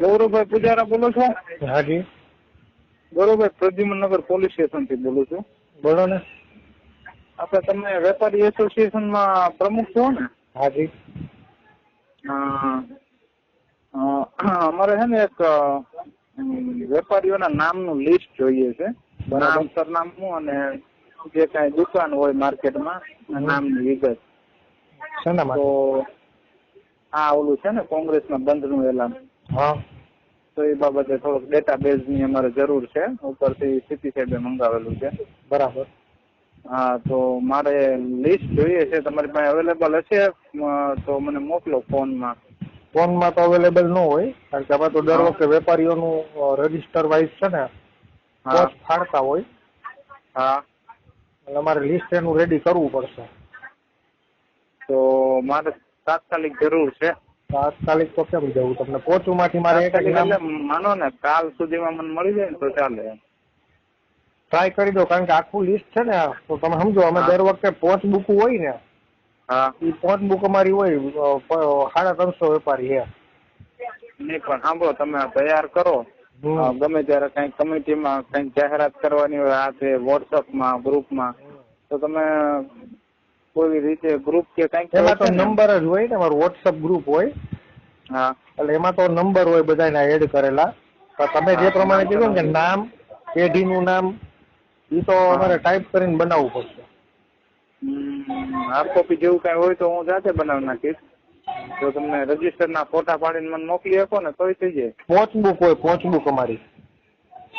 ગૌરવભાઈ પૂજારા બોલો છો? હાજી. ગૌરવભાઈ પ્રદ્યુમનગર પોલીસ સ્ટેશનથી બોલું છું. બોલો ને. આપણે તમે વેપારી એસોસિએશનમાં પ્રમુખ છો ને? હાજી. અમારે છે ને એક વેપારીઓના નામનું લિસ્ટ જોઈએ છે. નામ સરનામું અને જે કાંઈ દુકાન હોય માર્કેટમાં નામની વિગત. તો આ ઓલું છે ને કોંગ્રેસના બંધનું એલાન. હા. તો એ બાબતે થોડોક ડેટાબેઝની અમારે જરૂર છે. ઉપરથી સીપી સાહેબે મંગાવેલું છે. બરાબર. હા તો મારે લિસ્ટ જોઈએ છે. તમારી પાસે અવેલેબલ હશે? તો મને મોકલો ફોનમાં. ફોનમાં તો અવેલેબલ ન હોય. કારણ કે અમે તો દર વખતે વેપારીઓનું રજિસ્ટર વાઇઝ છે ને ફાડતા હોય. હા. એટલે અમારે લિસ્ટ એનું રેડી કરવું પડશે. તો મારે તાત્કાલિક જરૂર છે. તાત્કાલિક તો કેમ જવું? તમને પોચુમાંથી મારે એક માનો ને કાલ સુધીમાં મને મળી જાય ને તો ચાલે. ટ્રાય કરી દો કારણ કે આખું લિસ્ટ છે ને તો તમે સમજો અમે દર વખતે પોચ બુક હોય ને હા. એ પોચ બુક અમારી હોય સાડા ત્રણસો વેપારી હે નહીં પણ સાંભળો તમે તૈયાર કરો. ગમે ત્યારે કઈ કમિટીમાં કઈ જાહેરાત કરવાની હોય આ તે વોટ્સઅપમાં ગ્રુપમાં તો તમે કોઈ રીતે ગ્રુપ કે કંઈક એમાં તો નંબર જ હોય ને અમારું વોટ્સઅપ ગ્રુપ હોય. હા. એટલે એમાં તો નંબર હોય બધાના એડ કરેલા. તો તમે જે પ્રમાણે કીધું કે તો નામ પેઢીનું નામ એ તો અમારે ટાઈપ કરીને બનાવવું પડશે. હાર્ડ કોપી જેવું કઈ હોય તો હું જાતે બનાવી નાખીશ. જો તમને રજિસ્ટર ના ફોટા પાડીને મને મોકલી આપો ને તોય થઈ જાય. પોચ બુક હોય પોચ બુક અમારી.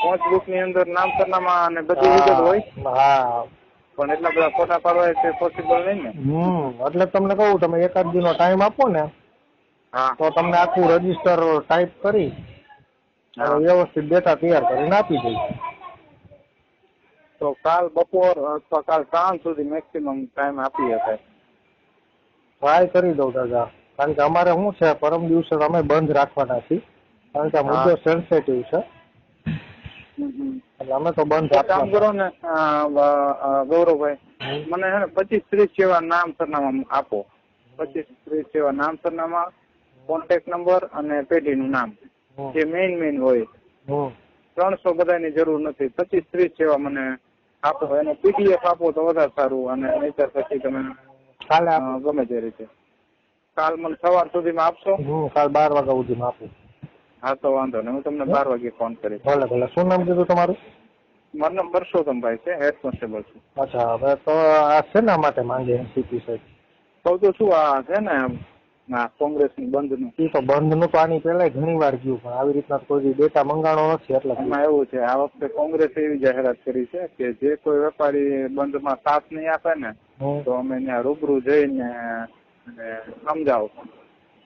પોચ બુકની અંદર નામ સરનામા અને બધી વિગત હોય. હા. પણ એટલા બધા ફોટા પાડવા તે પોસિબલ નહીં ને? હમ એટલે તમને કહું તમે એકાદ દિનો ટાઈમ આપો ને તો તમને આખું રજિસ્ટર ટાઈપ કરી વ્યવસ્થિત ડેટા તૈયાર કરીને આપી દઈશ. તો કાલ બપોર અથવા કાલ સાંજ સુધી મેક્સિમમ ટાઈમ આપી શકાય. ટ્રાય કરી દઉં દાદા. કારણ કે અમારે શું છે પરમ દિવસે અમે બંધ રાખવાના છીએ. કારણ કે આ મુદ્દો સેન્સેટિવ છે. એટલે અમે તો બંધ કામ કરો ને ગૌરવભાઈ મને હે ને પચીસ ત્રીસ જેવા નામ સરનામા આપો. પચીસ ત્રીસ જેવા નામ સરનામા કોન્ટેક્ટ નંબર અને પેઢીનું નામ. જે મેઇન મેઇન હોય. ત્રણસો બધાની જરૂર નથી. પચીસ ત્રીસ જેવા મને આપો. એને પીડીએફ આપો તો વધારે સારું અને નહીતર પછી તમે કાલે ગમે તે રીતે. કાલ મને સવાર સુધીમાં આપશો? કાલ બાર વાગ્યા સુધીમાં આપું. હા તો વાંધો નહીં. હું તમને બાર વાગે ફોન કરીશ. ભલે ભલે. શું નામ કીધું તમારું? મારું નામ પરસોત્તમભાઈ છે હેડ કોન્સ્ટેબલ છું. અચ્છા હવે તો આ શેના માટે માંગે સીપી સાહેબ? કહું તો શું આ છે ને બંધનું? એ તો બંધનું તો આની પહેલા ઘણી વાર ગયું પણ આવી રીતના કોઈ ડેટા મંગાણો નથી એટલે એમાં એવું છે આ વખતે કોંગ્રેસે એવી જાહેરાત કરી છે કે જે કોઈ વેપારી બંધમાં સાથ નહીં આપે ને તો અમે ત્યાં રૂબરૂ જઈને સમજાવો.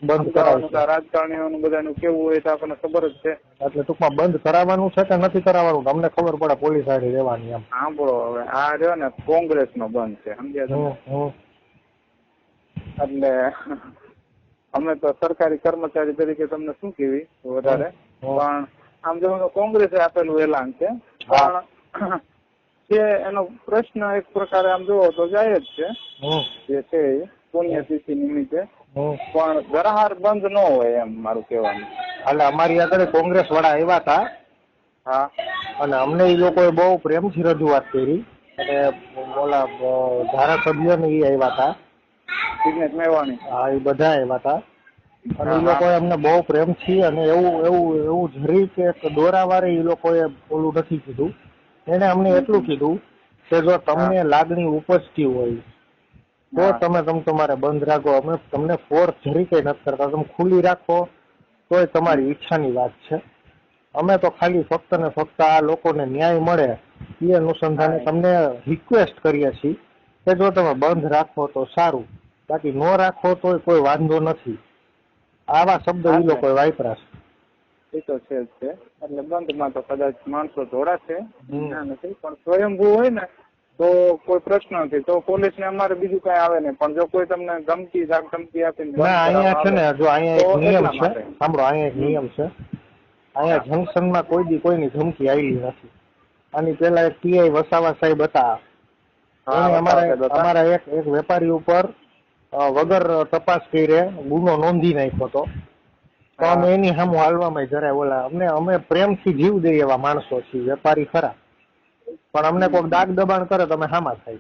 બંધ સમજાવવાનું કરાવશું. તો આ રાજકારણીઓનું બધાનું કેવું હોય તો આપણને ખબર જ છે. એટલે ટૂંકમાં બંધ કરાવવાનું છે કે નથી કરાવવાનું? તમને ખબર પડે પોલીસ હારે રહેવાની એમ. સાંભળો હવે આ રહ્યો ને કોંગ્રેસનો બંધ છે સમજ્યા. એટલે અમે તો સરકારી કર્મચારી તરીકે તમને શું કેવી વધારે? પણ આમ જો કોંગ્રેસે આપેલું એલાન છે પણ જે એનો પ્રશ્ન એક પ્રકારે આમ જોવો તો જાય જ છે. જે છે પુણ્યતિથિ નિમિત્તે. પણ ગરહાર બંધ ન હોય એમ મારું કહેવાનું. એટલે અમારી આગળ કોંગ્રેસ વાળા આવ્યા હતા. હા. અને અમને એ લોકોએ બહુ પ્રેમથી રજૂઆત કરી. અને ઓલા ધારાસભ્ય ને એ આવ્યા હતા. જિગ્નેશ મેવાણી. હા એ બધા આવ્યા હતા. અને એ લોકોએ અમને બહુ પ્રેમથી અને એવું એવું એવું જરી કે દોરાવારે એ લોકોએ ઓલું નથી કીધું. એને અમને એટલું કીધું કે જો તમને લાગણી ઉપજતી હોય તો તમે તમે તમારે બંધ રાખો. અમે તમને ફોર્સ જરી કઈ નથી કરતા. તમે ખુલ્લી રાખો તોય તમારી ઈચ્છાની વાત છે. અમે તો ખાલી ફક્ત ને ફક્ત આ લોકોને ન્યાય મળે એ અનુસંધાને તમને રિક્વેસ્ટ કરીએ છીએ કે જો તમે બંધ રાખો તો સારું. બાકી ન રાખો તોય કોઈ વાંધો નથી. આવા શબ્દ એ લોકો વાપરા છે. એ તો છે જ છે. એટલે બંધમાં તો કદાચ માણસો જોડાશે. નથી પણ સ્વયંભૂ હોય ને તો કોઈ પ્રશ્ન નથી. તો પોલીસ ને અમારે બીજું કઈ આવે નહીં. પણ જો કોઈ તમને ધમકી ધાક ધમકી આપીને અહીંયા છે ને જો અહીંયા એક નિયમ છે. સાંભળો અહીંયા એક નિયમ છે. અહીંયા જંકશનમાં કોઈ દી કોઈની ધમકી આવી નથી. આની પેલા એક પીઆઈ વસાવા સાહેબ હતા. અમારા. અમારા એક એક વેપારી ઉપર વગર તપાસ કરી ગુનો નોંધી નાખ્યો હતો. તો અમે એની સામે હાલવામાં જરાય ઓલા અમને અમે પ્રેમથી જીવ દઈએ એવા માણસો છીએ વેપારી ખરા. પણ અમને કોઈક દાગ દબાણ કરે તો અમે હામાં થાય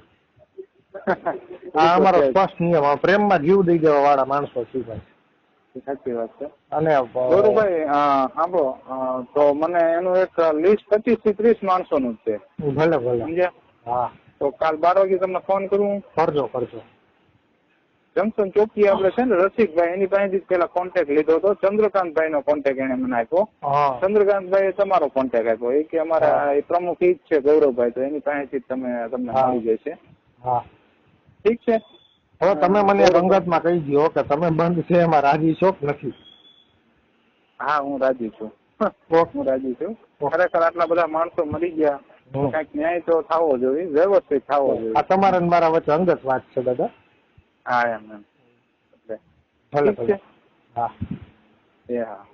આ અમારો સ્પષ્ટ નિયમ પ્રેમમાં જીવ દઈ જવા વાળા માણસો છીએ ભાઈ. સાચી વાત છે. અને ગોરુભાઈ સાંભળો તો મને એનું એક લિસ્ટ પચીસથી ત્રીસ માણસો નું છે. ભલે ભલે. સમજ્યા? હા. તો કાલ બાર વાગે તમને ફોન કરું? કરજો કરજો. જમસન ચોકી આપણે છે ને રસિકભાઈ એની પાસેથી પેલા કોન્ટેક્ટ લીધો હતો. ચંદ્રકાંતભાઈ નો કોન્ટેક્ટ એને મને આપ્યો. ચંદ્રકાંતભાઈ તમારો કોન્ટેક્ટ આપ્યો. એ કે અમારા એ પ્રમુખ ઈ જ છે ગૌરવભાઈ તો એની પાસેથી તમે તમને. મળી જશે. ઠીક છે? હવે તમે મને રંગતમાં કહી દો કે તમે બંધ છે એમાં રાજી છો કે નથી? હા હું રાજી છું. હું. રાજી છું. ખરેખર આટલા બધા માણસો મરી ગયા. કંઈક ન્યાય તો થવો જોઈએ વ્યવસ્થિત થવો જોઈએ. આ તમારા મારા વચ્ચે અંગત વાત છે દાદા. હા એમ એમ. ભલે ભલે. હા. એ હા.